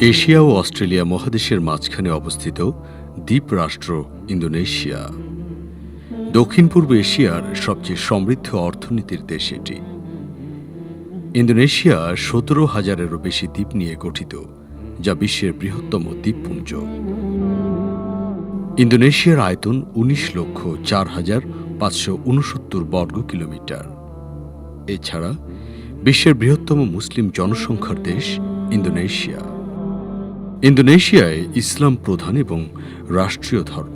Asia ও Australia মহাদেশের মাঝখানে অবস্থিত দ্বীপরাষ্ট্র ইন্দোনেশিয়া। দক্ষিণ পূর্ব এশিয়ার সবচেয়ে সমৃদ্ধ অর্থনীতির দেশ এটি। ইন্দোনেশিয়া সতেরো হাজারেরও বেশি দ্বীপ নিয়ে গঠিত, যা বিশ্বের বৃহত্তম দ্বীপপুঞ্জ। ইন্দোনেশিয়ার আয়তন উনিশ লক্ষ চার হাজার পাঁচশো উনসত্তর বর্গ কিলোমিটার। এছাড়া বিশ্বের বৃহত্তম মুসলিম জনসংখ্যার দেশ ইন্দোনেশিয়া। ইন্দোনেশিয়ায় ইসলাম প্রধান এবং রাষ্ট্রীয় ধর্ম।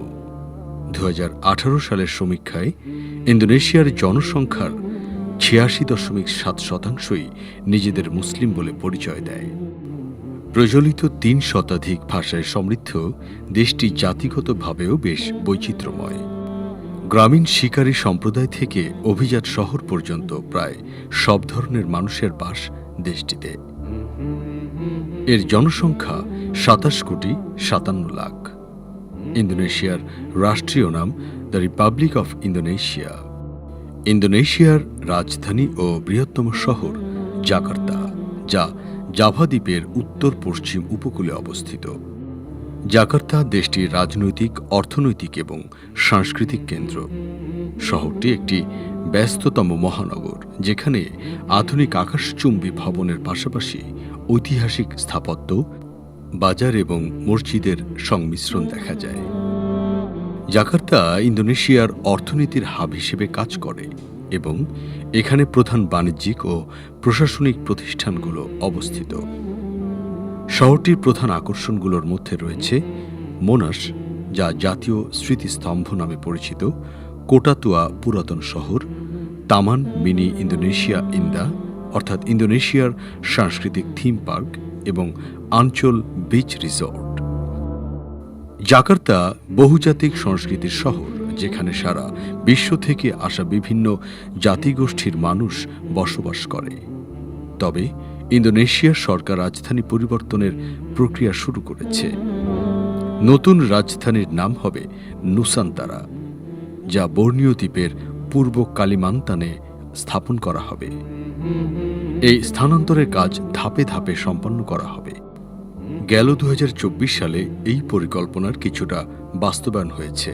দু হাজার আঠারো সালের সমীক্ষায় ইন্দোনেশিয়ার জনসংখ্যার ছিয়াশি দশমিক সাত শতাংশই নিজেদের মুসলিম বলে পরিচয় দেয়। প্রচলিত তিন শতাধিক ভাষায় সমৃদ্ধ দেশটি জাতিগতভাবেও বেশ বৈচিত্র্যময়। গ্রামীণ শিকারী সম্প্রদায় থেকে অভিজাত শহর পর্যন্ত প্রায় সব ধরনের মানুষের বাস দেশটিতে। এর জনসংখ্যা সাতাশ কোটি সাতান্ন লাখ। ইন্দোনেশিয়ার রাষ্ট্রীয় নাম দ্য রিপাবলিক অফ ইন্দোনেশিয়া। ইন্দোনেশিয়ার রাজধানী ও বৃহত্তম শহর জাকার্তা, যা জাভা দ্বীপের উত্তর পশ্চিম উপকূলে অবস্থিত। জাকার্তা দেশটির রাজনৈতিক, অর্থনৈতিক এবং সাংস্কৃতিক কেন্দ্র। শহরটি একটি ব্যস্ততম মহানগর, যেখানে আধুনিক আকাশচুম্বী ভবনের পাশাপাশি ঐতিহাসিক স্থাপত্য, বাজার এবং মসজিদের সংমিশ্রণ দেখা যায়। জাকার্তা ইন্দোনেশিয়ার অর্থনীতির হাব হিসেবে কাজ করে এবং এখানে প্রধান বাণিজ্যিক ও প্রশাসনিক প্রতিষ্ঠানগুলো অবস্থিত। শহরটির প্রধান আকর্ষণগুলোর মধ্যে রয়েছে মোনাস, যা জাতীয় স্মৃতিস্তম্ভ নামে পরিচিত, কোটাতুয়া পুরাতন শহর, তামান মিনি ইন্দোনেশিয়া ইন্দা, অর্থাৎ ইন্দোনেশিয়ার সাংস্কৃতিক থিম পার্ক এবং আঞ্চল বিচ রিসর্ট। জাকার্তা বহুজাতিক সংস্কৃতির শহর, যেখানে সারা বিশ্ব থেকে আসা বিভিন্ন জাতিগোষ্ঠীর মানুষ বসবাস করে। তবে ইন্দোনেশিয়ার সরকার রাজধানী পরিবর্তনের প্রক্রিয়া শুরু করেছে। নতুন রাজধানীর নাম হবে নুসান্তারা, যা বর্ণীয় দ্বীপের পূর্ব কালিমান্তানে স্থাপন করা হবে। এই স্থানান্তরের কাজ ধাপে ধাপে সম্পন্ন করা হবে। গেল দু হাজার চব্বিশ সালে এই পরিকল্পনার কিছুটা বাস্তবায়ন হয়েছে।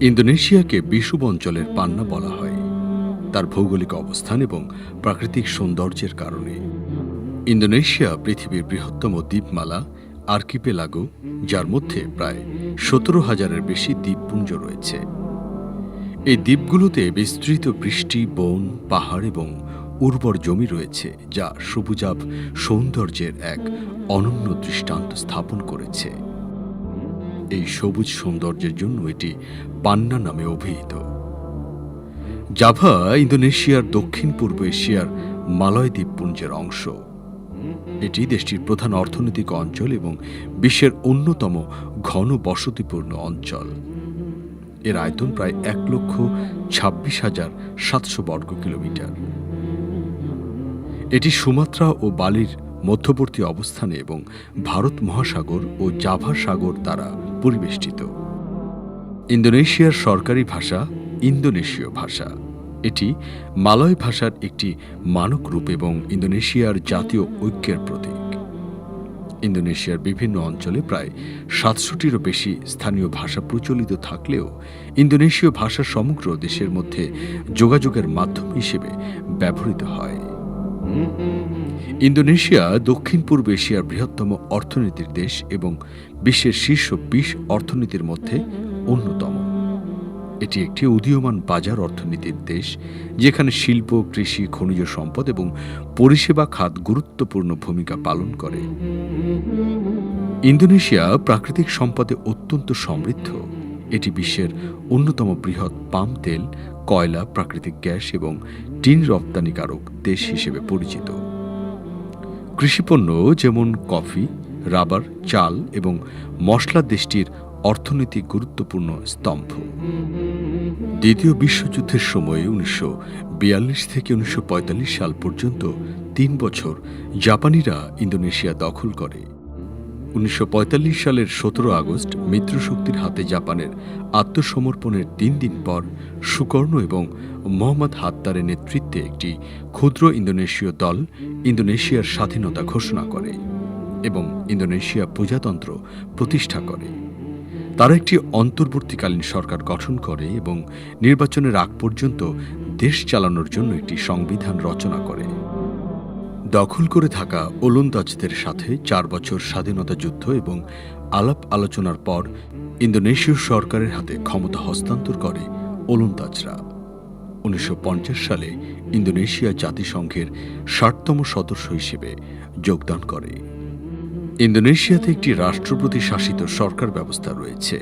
ইন্দোনেশিয়াকে বিষুব অঞ্চলের পান্না বলা হয়। তার ভৌগোলিক অবস্থান এবং প্রাকৃতিক সৌন্দর্যের কারণে। ইন্দোনেশিয়া পৃথিবীর বৃহত্তম দ্বীপমালা আর্কিপেলাগো, যার মধ্যে প্রায় সতেরো হাজারের বেশি দ্বীপপুঞ্জ রয়েছে। এই দ্বীপগুলোতে বিস্তৃত বৃষ্টি, বন, পাহাড় এবং উর্বর জমি রয়েছে, যা সবুজাভ সৌন্দর্যের এক অনন্য দৃষ্টান্ত স্থাপন করেছে। এই সবুজ সৌন্দর্যের জন্য এটি পান্না নামে অভিহিত। জাভা ইন্দোনেশিয়ার দক্ষিণ পূর্ব এশিয়ার মালয় দ্বীপপুঞ্জের অংশ। এটি দেশটির প্রধান অর্থনৈতিক অঞ্চল এবং বিশ্বের অন্যতম ঘন বসতিপূর্ণ অঞ্চল। এর আয়তন প্রায় এক লক্ষ ছাব্বিশ হাজার সাতশো বর্গ কিলোমিটার। এটি সুমাত্রা ও বালির মধ্যবর্তী অবস্থানে এবং ভারত মহাসাগর ও জাভা সাগর দ্বারা পরিবেষ্টিত। ইন্দোনেশিয়ার সরকারি ভাষা ইন্দোনেশীয় ভাষা। এটি মালয় ভাষার একটি মানক রূপ এবং ইন্দোনেশিয়ার জাতীয় ঐক্যের প্রতীক। ইন্দোনেশিয়ার বিভিন্ন অঞ্চলে প্রায় সাতশোটিরও বেশি স্থানীয় ভাষা প্রচলিত থাকলেও ইন্দোনেশীয় ভাষা সমগ্র দেশের মধ্যে যোগাযোগের মাধ্যম হিসেবে ব্যবহৃত হয়। ইন্দোনেশিয়া দক্ষিণ পূর্ব এশিয়ার বৃহত্তম অর্থনীতির দেশ এবং বিশ্বের শীর্ষ বিশ অর্থনীতির মধ্যে অন্যতম। এটি একটি উদীয়মান বাজার অর্থনীতির দেশ, যেখানে শিল্প, কৃষি, খনিজ সম্পদ এবং পরিষেবা খাত গুরুত্বপূর্ণ ভূমিকা পালন করে। ইন্দোনেশিয়া প্রাকৃতিক সম্পদে অত্যন্ত সমৃদ্ধ। এটি বিশ্বের অন্যতম বৃহৎ পাম তেল, কয়লা, প্রাকৃতিক গ্যাস এবং টিন রপ্তানিকারক দেশ হিসেবে পরিচিত। কৃষিপণ্য যেমন কফি, রাবার, চাল এবং মশলা দেশটির অর্থনৈতিক গুরুত্বপূর্ণ স্তম্ভ। দ্বিতীয় বিশ্বযুদ্ধের সময়ে উনিশশো বিয়াল্লিশ থেকে উনিশশো পঁয়তাল্লিশ সাল পর্যন্ত তিন বছর জাপানিরা ইন্দোনেশিয়া দখল করে। উনিশশো পঁয়তাল্লিশ সালের সতেরো আগস্ট মিত্রশক্তির হাতে জাপানের আত্মসমর্পণের তিন দিন পর সুকর্ণ এবং মোহাম্মদ হাত্তারের নেতৃত্বে একটি ক্ষুদ্র ইন্দোনেশীয় দল ইন্দোনেশিয়ার স্বাধীনতা ঘোষণা করে এবং ইন্দোনেশিয়া প্রজাতন্ত্র প্রতিষ্ঠা করে। তারা একটি অন্তর্বর্তীকালীন সরকার গঠন করে এবং নির্বাচনের আগ পর্যন্ত দেশ চালানোর জন্য একটি সংবিধান রচনা করে। দখল করে থাকা ওলন্দাজদের সাথে চার বছর স্বাধীনতা যুদ্ধ এবং আলাপ আলোচনার পর ইন্দোনেশীয় সরকারের হাতে ক্ষমতা হস্তান্তর করে ওলন্দাজরা। উনিশশো পঞ্চাশ সালে ইন্দোনেশিয়া জাতিসংঘের ষাটতম সদস্য হিসেবে যোগদান করে। ইন্দোনেশিয়াতে একটি রাষ্ট্রপতি শাসিত সরকার ব্যবস্থা রয়েছে।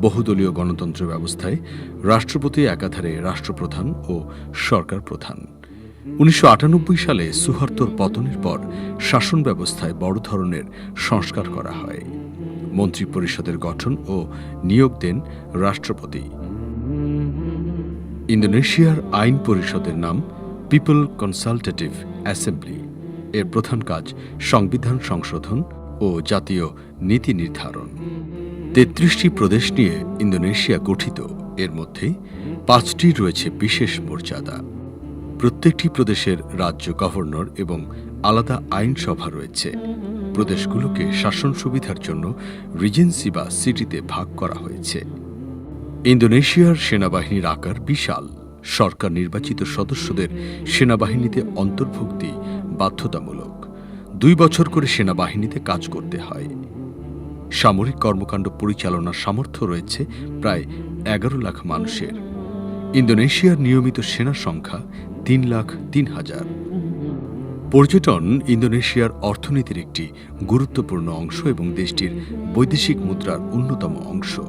বহুদলীয় গণতন্ত্র ব্যবস্থায় রাষ্ট্রপতি একাধারে রাষ্ট্রপ্রধান ও সরকার প্রধান। উনিশশো আটানব্বই সালে সুহার্তোর পতনের পর শাসন ব্যবস্থায় বড় ধরনের সংস্কার করা হয়। মন্ত্রী পরিষদের গঠন ও নিয়োগ দেন রাষ্ট্রপতি। ইন্দোনেশিয়ার আইন পরিষদের নাম পিপল কনসালটেটিভ অ্যাসেম্বলি। এর প্রধান কাজ সংবিধান সংশোধন ও জাতীয় নীতি নির্ধারণ। তেত্রিশটি প্রদেশ নিয়ে ইন্দোনেশিয়া গঠিত। এর মধ্যে পাঁচটি রয়েছে বিশেষ মর্যাদা। প্রত্যেকটি প্রদেশের রাজ্য গভর্নর এবং আলাদা আইনসভা রয়েছে। প্রদেশগুলোকে শাসন সুবিধার জন্য রিজেন্সি বা সিটিতে ভাগ করা হয়েছে। ইন্দোনেশিয়ার সেনাবাহিনীর আকার বিশাল। সরকার নির্বাচিত সদস্যদের সেনাবাহিনীতে অন্তর্ভুক্তি বাধ্যতামূলক। দুই বছর করে সেনাবাহিনীতে কাজ করতে হয়। সামরিক কর্মকাণ্ড পরিচালনার সামর্থ্য রয়েছে প্রায় এগারো লাখ মানুষের। ইন্দোনেশিয়ার নিয়মিত সেনা সংখ্যা তিন লাখ তিন হাজার। পর্যটন ইন্দোনেশিয়ার অর্থনীতির একটি গুরুত্বপূর্ণ অংশ এবং দেশটির বৈদেশিক মুদ্রার অন্যতম অংশ।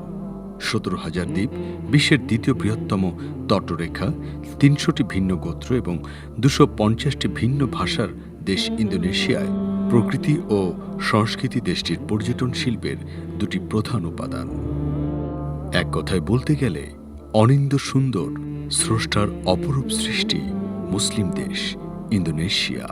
সতেরো হাজার দ্বীপ বিশ্বের দ্বিতীয় বৃহত্তম তটরেখা, তিনশোটি ভিন্ন গোত্র এবং দুশো পঞ্চাশটি ভিন্ন ভাষার দেশ ইন্দোনেশিয়ায়। প্রকৃতি ও সংস্কৃতি দেশটির পর্যটন শিল্পের দুটি প্রধান উপাদান। এক কথায় বলতে গেলে, অনিন্দ সুন্দর স্রষ্টার অপরূপ সৃষ্টি মুসলিম দেশ, ইন্দোনেশিয়া।